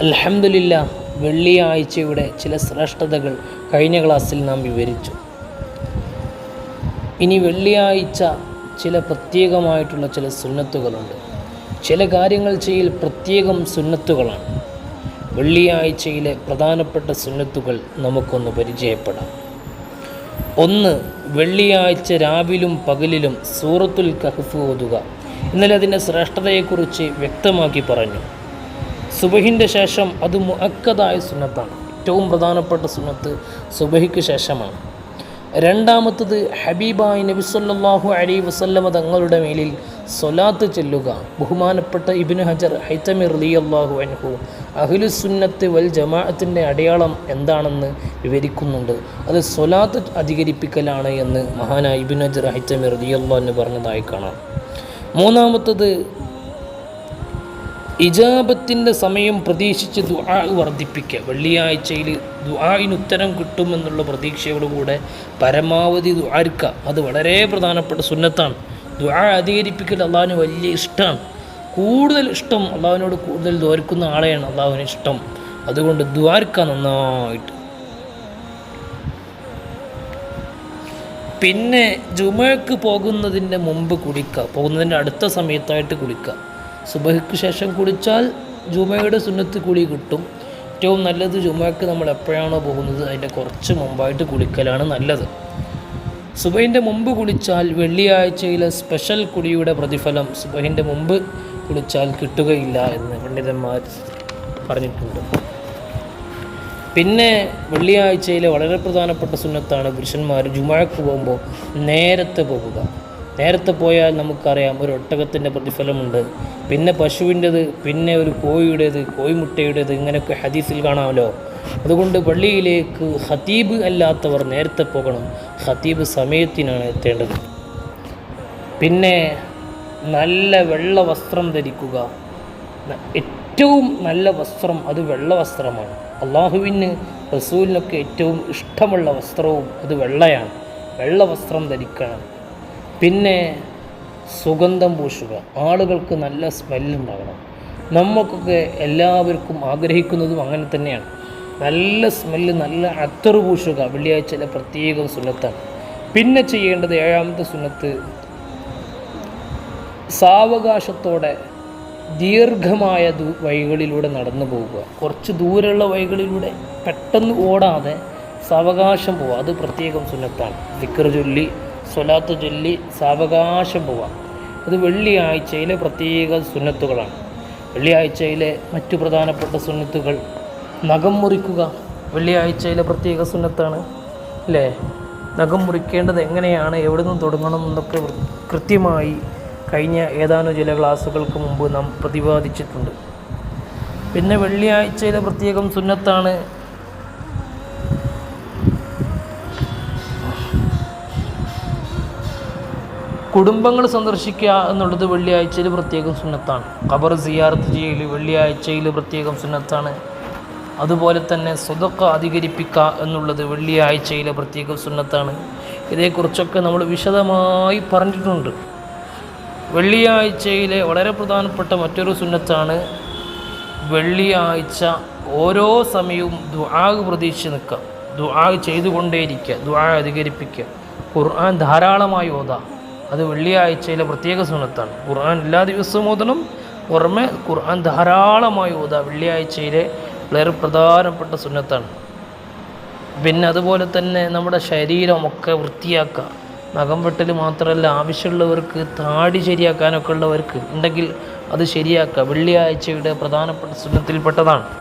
അൽഹംദുലില്ല വെള്ളിയാഴ്ചയുടെ ചില ശ്രേഷ്ഠതകൾ കഴിഞ്ഞ ക്ലാസ്സിൽ നാം വിവരിച്ചു. ഇനി വെള്ളിയാഴ്ച ചില പ്രത്യേകമായിട്ടുള്ള ചില സുന്നത്തുകളുണ്ട്. ചില കാര്യങ്ങൾ ചെയ്യൽ പ്രത്യേകം സുന്നത്തുകളാണ്. വെള്ളിയാഴ്ചയിലെ പ്രധാനപ്പെട്ട സുന്നത്തുകൾ നമുക്കൊന്ന് പരിചയപ്പെടാം. ഒന്ന് വെള്ളിയാഴ്ച രാവിലും പകലിലും സൂറത്തുൽ കഹഫ് ഓതുക. ഇന്നലെ അതിന്റെ ശ്രേഷ്ഠതയെക്കുറിച്ച് വ്യക്തമാക്കി പറഞ്ഞു. സുബഹിന്റെ ശേഷം അത് മുഅക്കദായ സുന്നത്താണ്. ഏറ്റവും പ്രധാനപ്പെട്ട സുന്നത്ത് സുബഹിക്ക് ശേഷമാണ്. രണ്ടാമത്തത് ഹബീബായി നബി സല്ലല്ലാഹു അലൈഹി വസല്ലമ തങ്ങളുടെ മേലിൽ സൊലാത്ത് ചെല്ലുക. ബഹുമാനപ്പെട്ട ഇബ്നു ഹജർ ഹൈത്തമിർ ലി റളിയല്ലാഹു അൻഹു അഹ്ലുസുന്നത്ത് വൽ ജമാഅത്തിന്റെ അടയാളം എന്താണെന്ന് വിവരിക്കുന്നുണ്ട്. അത് സൊലാത്ത് അധികരിപ്പിക്കലാണ് എന്ന് മഹാനായ ഇബിൻ ഹജർ ഹൈത്തമിർ റളിയല്ലാഹു എന്ന് പറഞ്ഞതായി കാണാം. മൂന്നാമത്തത് ഇജാബത്തിന്റെ സമയം പ്രതീക്ഷിച്ച് ദുആ വർദ്ധിപ്പിക്കുക വെള്ളിയാഴ്ചയിൽ ദുആയിന് ഉത്തരം കിട്ടുമെന്നുള്ള പ്രതീക്ഷയോടുകൂടെ പരമാവധി ദുആരിക്കുക അത് വളരെ പ്രധാനപ്പെട്ട സുന്നത്താണ്. ദുആ അധികരിപ്പിക്കൽ അള്ളാഹുവിന് വലിയ ഇഷ്ടമാണ് കൂടുതൽ ഇഷ്ടം അള്ളാഹുവിനോട് കൂടുതൽ ദോർക്കുന്ന ആളെയാണ് അള്ളാഹുവിന് ഇഷ്ടം. അതുകൊണ്ട് ദ്വാരിക്കുക നന്നായിട്ട്. പിന്നെ ജുമയ്ക്ക് പോകുന്നതിന്റെ മുമ്പ് കുളിക്കുക പോകുന്നതിന്റെ അടുത്ത സമയത്തായിട്ട് കുളിക്കുക സുബഹിക്ക് ശേഷം കുളിച്ചാൽ ജുമയുടെ സുന്നത്ത് കുളി കിട്ടും. ഏറ്റവും നല്ലത് ജുമയ്ക്ക് നമ്മൾ എപ്പോഴാണോ പോകുന്നത് അതിന്റെ കുറച്ച് മുമ്പായിട്ട് കുളിക്കലാണ് നല്ലത്. സുബഹിന്റെ മുമ്പ് കുളിച്ചാൽ വെള്ളിയാഴ്ചയിലെ സ്പെഷ്യൽ കുളിയുടെ പ്രതിഫലം സുബഹിന്റെ മുമ്പ് കുളിച്ചാൽ കിട്ടുകയില്ല എന്ന് പണ്ഡിതന്മാർ പറഞ്ഞിട്ടുണ്ട്. പിന്നെ വെള്ളിയാഴ്ചയിലെ വളരെ പ്രധാനപ്പെട്ട സുന്നത്താണ് പുരുഷന്മാർ ജുമാക്ക് പോകുമ്പോൾ നേരത്തെ പോകുക നേരത്തെ പോയാൽ നമുക്കറിയാം ഒരു ഒട്ടകത്തിന്റെ പ്രതിഫലമുണ്ട്. പിന്നെ പശുവിന്റെത് പിന്നെ ഒരു കോഴിയുടേത് കോഴിമുട്ടയുടേത് ഇങ്ങനെയൊക്കെ ഹദീസിൽ കാണാമല്ലോ. അതുകൊണ്ട് പള്ളിയിലേക്ക് ഹതീബ് അല്ലാത്തവർ നേരത്തെ പോകണം. ഹതീബ് സമയത്തിനാണ് എത്തേണ്ടത്. പിന്നെ നല്ല വെള്ള വസ്ത്രം ധരിക്കുക. ഏറ്റവും നല്ല വസ്ത്രം അത് വെള്ള വസ്ത്രമാണ്. അള്ളാഹുവിന് റസൂലിനൊക്കെ ഏറ്റവും ഇഷ്ടമുള്ള വസ്ത്രവും അത് വെള്ളയാണ്. വെള്ള വസ്ത്രം ധരിക്കണം. പിന്നെ സുഗന്ധം പൂശുക. ആളുകൾക്ക് നല്ല സ്മെല്ലുണ്ടാകണം നമുക്കൊക്കെ എല്ലാവർക്കും ആഗ്രഹിക്കുന്നതും അങ്ങനെ തന്നെയാണ്. നല്ല സ്മെല്ല് നല്ല അത്തറ് പൂശുക വെള്ളിയാഴ്ചയിലെ പ്രത്യേകം സുന്നത്താണ്. പിന്നെ ചെയ്യേണ്ടത് ഏഴാമത്തെ സുന്നത്ത് സാവകാശത്തോടെ ദീർഘമായ ദൂ വഴികളിലൂടെ നടന്നു പോവുക കുറച്ച് ദൂരമുള്ള വഴികളിലൂടെ പെട്ടെന്ന് ഓടാതെ സാവകാശം പോവുക. അത് പ്രത്യേകം സുന്നത്താണ്. ദിക്കർ ചൊല്ലി സ്വലാത്ത് ചൊല്ലി സാവകാശം പോവാം. അത് വെള്ളിയാഴ്ചയിലെ പ്രത്യേക സുന്നത്തുകളാണ്. വെള്ളിയാഴ്ചയിലെ മറ്റു പ്രധാനപ്പെട്ട സുന്നത്തുകൾ നഖം മുറിക്കുക വെള്ളിയാഴ്ചയിലെ പ്രത്യേക സുന്നത്താണ് അല്ലേ? നഖം മുറിക്കേണ്ടത് എങ്ങനെയാണ് എവിടെ നിന്ന് തുടങ്ങണം എന്നൊക്കെ കൃത്യമായി കഴിഞ്ഞ ഏതാനും ചില ക്ലാസ്സുകൾക്ക് മുമ്പ് നാം പ്രതിപാദിച്ചിട്ടുണ്ട്. പിന്നെ വെള്ളിയാഴ്ചയിലെ പ്രത്യേകം സുന്നത്താണ് കുടുംബങ്ങൾ സന്ദർശിക്കുക എന്നുള്ളത് വെള്ളിയാഴ്ചയിൽ പ്രത്യേകം സുന്നത്താണ്. ഖബർ സിയാർത്ത് ചെയ്യൽ വെള്ളിയാഴ്ചയിൽ പ്രത്യേകം സുന്നത്താണ്. അതുപോലെ തന്നെ സ്വതൊക്കെ അധികരിപ്പിക്കുക എന്നുള്ളത് വെള്ളിയാഴ്ചയിലെ പ്രത്യേക സുന്നത്താണ്. ഇതേക്കുറിച്ചൊക്കെ നമ്മൾ വിശദമായി പറഞ്ഞിട്ടുണ്ട്. വെള്ളിയാഴ്ചയിലെ വളരെ പ്രധാനപ്പെട്ട മറ്റൊരു സുന്നത്താണ് വെള്ളിയാഴ്ച ഓരോ സമയവും ദുആഗ് പ്രതീക്ഷിച്ച് നിൽക്കുക. ദുആഗ് ചെയ്തുകൊണ്ടേയിരിക്കുക. ദുആ അധികരിപ്പിക്കുക. ഖുർആൻ ധാരാളമായി ഓതാം. അത് വെള്ളിയാഴ്ചയിലെ പ്രത്യേക സുന്നത്താണ്. ഖുർആൻ എല്ലാ ദിവസവും ഓതണം. പുറമെ ഖുർആൻ ധാരാളമായി ഓതാം. വെള്ളിയാഴ്ചയിലെ വളരെ പ്രധാനപ്പെട്ട സുന്നത്താണ്. പിന്നെ അതുപോലെ തന്നെ നമ്മുടെ ശരീരമൊക്കെ വൃത്തിയാക്കുക. നഖം വെട്ടൽ മാത്രമല്ല ആവശ്യമുള്ളവർക്ക് താടി ശരിയാക്കാനൊക്കെ ഉള്ളവർക്ക് ഉണ്ടെങ്കിൽ അത് ശരിയാക്കുക. വെള്ളിയാഴ്ചയുടെ പ്രധാനപ്പെട്ട സുന്നത്തിൽപ്പെട്ടതാണ്.